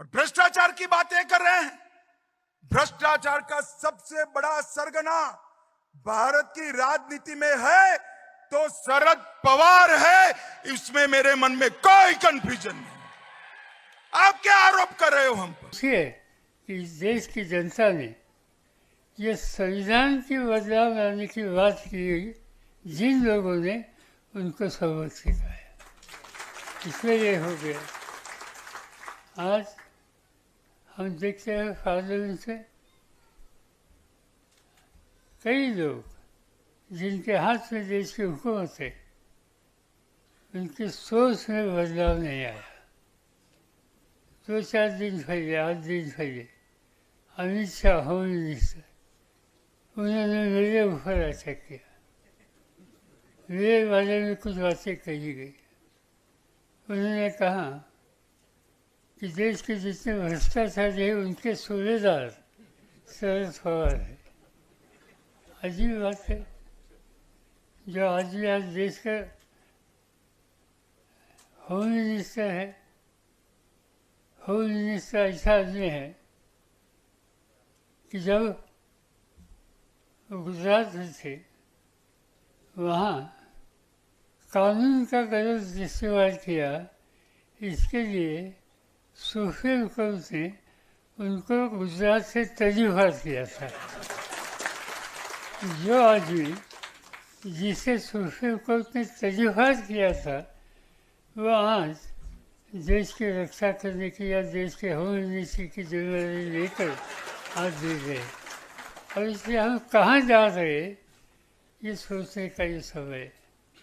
और भ्रष्टाचार की बातें कर रहे हैं। भ्रष्टाचार का सबसे बड़ा सरगना भारत की राजनीति में है तो शरद पवार है। इसमें मेरे मन में कोई कंफ्यूजन नहीं। आप क्या आरोप कर रहे हो हम पर? इस देश की जनता ने ये संविधान की बदलाव लाने की बात की जिन लोगों ने उनको सबक सिखाया। इसमें ये हो गया। आज हम देखते हैं पार्लियामेंट में कई लोग जिनके हाथ में देश की हुकूमत है उनकी सोच में बदलाव नहीं आया। दो चार दिन पहले, आठ दिन पहले, अमित शाह होम मिनिस्टर, उन्होंने मेरे ऊपर अटैक किया। मेरे बारे में कुछ बातें कही गई। उन्होंने कहा कि देश के जितने भ्रष्टाचारी हैं, उनके सूबेदार शरद पवार है। अजीब बात है। जो आदमी आज देश का होम मिनिस्टर है, होम मिनिस्टर ऐसा आदमी है कि जब गुजरात में थे, वहाँ कानून का गलत इस्तेमाल किया, इसके लिए सुप्रीम कोर्ट ने उनको गुजरात से तजुर्बात किया था। जो आदमी जिसे सुप्रीम कोर्ट ने तजुर्बात किया था, वो आज देश की रक्षा करने की या देश के होम मिनिस्ट्री की ज़िम्मेदारी लेकर आज दे रहे और इसलिए हम कहाँ जा रहे ये सोचने का ये समय है।